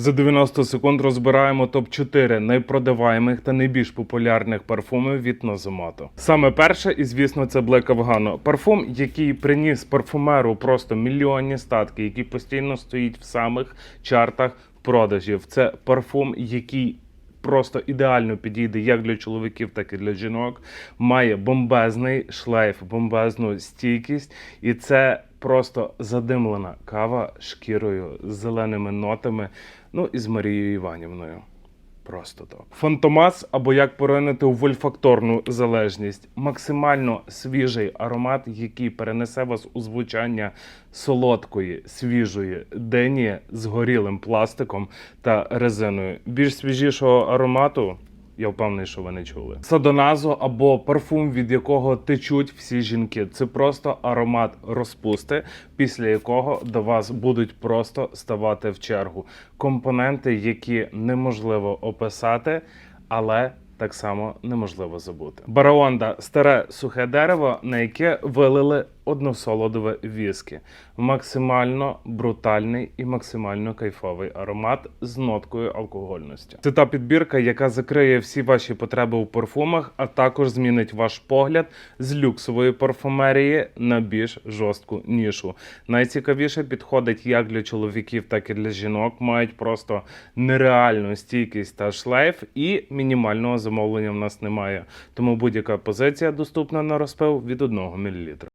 За 90 секунд розбираємо топ-4 найпродаваємих та найбільш популярних парфумів від Нозомато. Саме перше, і звісно, це Black Afgano. Парфум, який приніс парфумеру просто мільйонні статки, який постійно стоїть в самих чартах продажів. Це парфум, який просто ідеально підійде як для чоловіків, так і для жінок. Має бомбезний шлейф, бомбезну стійкість, і це просто задимлена кава шкірою з зеленими нотами. Ну і з Марією Іванівною. Просто топ. Фантомас, або як поринити у вольфакторну залежність. Максимально свіжий аромат, який перенесе вас у звучання солодкої, свіжої дені з горілим пластиком та резиною. Більш свіжішого аромату. Я впевнений, що ви не чули. Садоназо або парфум, від якого течуть всі жінки. Це просто аромат розпусти, після якого до вас будуть просто ставати в чергу. Компоненти, які неможливо описати, але так само неможливо забути. Бараонда старе сухе дерево, на яке вилили односолодове віскі. Максимально брутальний і максимально кайфовий аромат з ноткою алкогольності. Це та підбірка, яка закриє всі ваші потреби у парфумах, а також змінить ваш погляд з люксової парфумерії на більш жорстку нішу. Найцікавіше підходить як для чоловіків, так і для жінок. Мають просто нереальну стійкість та шлейф, і мінімального замовлення в нас немає. Тому будь-яка позиція доступна на розпив від 1 мл.